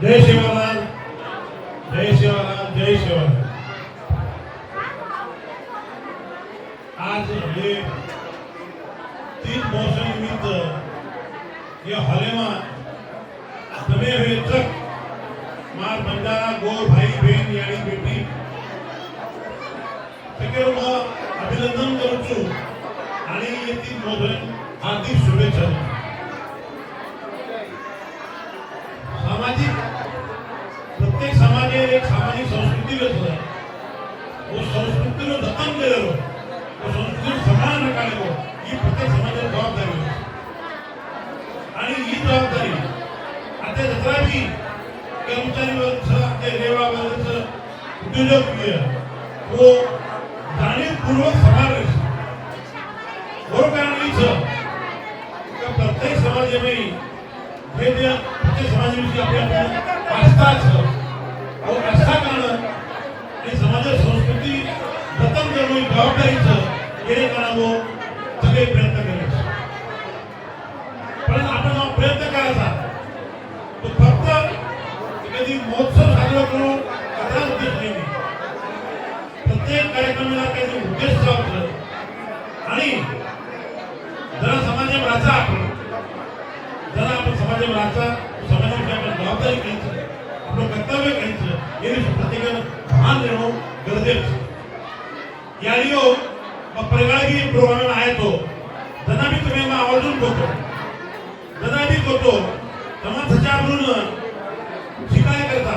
जय शिवराज जय शिवराज जय शिवराज आज हे तीन महोत्सव निमित्त ये हॉलेमा તમે હવે તક માર બંજારા ગોર ભાઈ બહેન યાની બેટી સકેરોમાં અભિનંદન કરું છું आणि येथील मोदन हार्दिक शुभेच्छा वो संस्कृतीनं जतन केलेलो वो संस्कृती समान काढलो ही प्रत्येक समाजाची जबाबदारी आणि ही जबाबदारी आता जत्रा बी कर्मचारी वर्गचं ते रेवा वर्गचं उद्योजक वो जाणीवपूर्वक समावेश. बरोबर कारण हीच प्रत्येक समाजामध्ये हे जे प्रत्येक समाजाविषयी आपल्या आस्था असं आस्था कारण आणि कोणी संस्कृती जबाबदारीचं हे करावं सगळे प्रयत्न करायचे. पण आपण हा प्रयत्न करायचा. तो फक्त कधी महोत्सव साजरा करून कथा उद्देश नाही. प्रत्येक कार्यक्रमाला काही उद्देश असतो आणि जरा समाजात राहायचा आपण जरा आपण समाजात राहायचा समाजाची आपण जबाबदारी घ्यायचं आपलं कर्तव्य घ्यायचं हे प्रत्येकानं भान देणं गरजेचं यानी हो मग प्रगाळी प्रोग्राम आहे तो. जना बी तुम्ही मग आवर्जून करतो. जना बी करतो समाजाच्या शिकाय करता.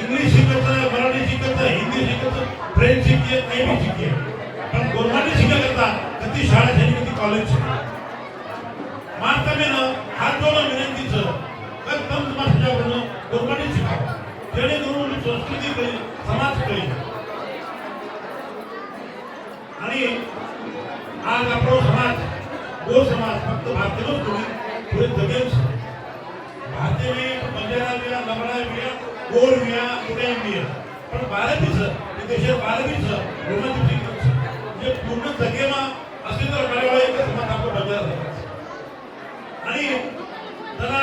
इंग्लिश शिकायचं मराठी शिकायचं हिंदी शिकायचं फ्रेंच शिकते काही बी शिकते. पण गोरमाटी शिकाय करता कधी शाळा झाली कधी कॉलेज मार्तमेनं हात जोडून विनंतीचं तर तम समाजाकडून गोरमाटी शिकावं. जेणेकरून संस्कृती कळी समाज कळी. आणि आज आपला समाज गो समाज फक्त भारतीयच थोडी पुढे जगेल. भारतीय में बंजारा बिया लबड़ा गोर बिया उदय बिया पण बारावीच हे देशात बारावीच रोमन म्हणजे पूर्ण जगेमा असे तर मला एकच समाज आपला बंजारा आणि त्याला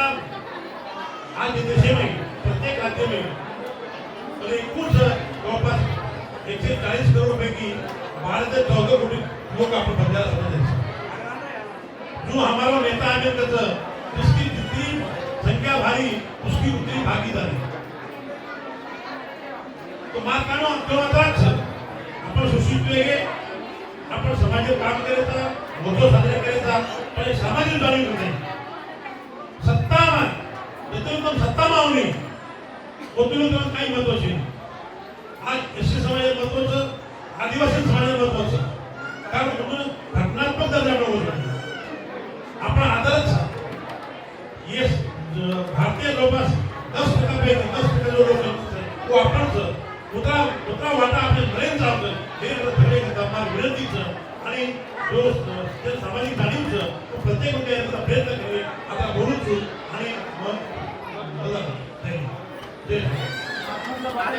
आज देशामध्ये प्रत्येक राज्यामध्ये तर एकूण जवळपास एकशे चाळीस करोड भारत बारह से चौदह कोटी लोग आपण बंजारा समाजाचे जो हमारा नेता आंबेडकर जिसकी जितनी संख्या भारी उसकी उतनी भागीदारी. तो मात काढू तेव्हाच आपण सुशिक्षित वेगळे आपण समाजात काम करायचा मोठं साजरे करायचा पण सामाजिक जाणीव होते सत्ता त्यातून सत्ता मावणी ओतून काही महत्वाची आज एस टी समाजात महत्वाचं आदिवासी समाजात महत्वाचं कारण म्हणून घटनात्मक दर्जा मिळवला आपण आताच येस भारतीय जवळपास दस टक्कापैकी दस टक्का जो लोक तो आपणच. उतरा उतरा वाटा आपले नरेंद्र चालतं हे सगळे करतात विनंतीचं आणि जो सामाजिक जाणीवचं तो प्रत्येक याचा प्रयत्न करेल. आता बोलूच आणि मग बघा.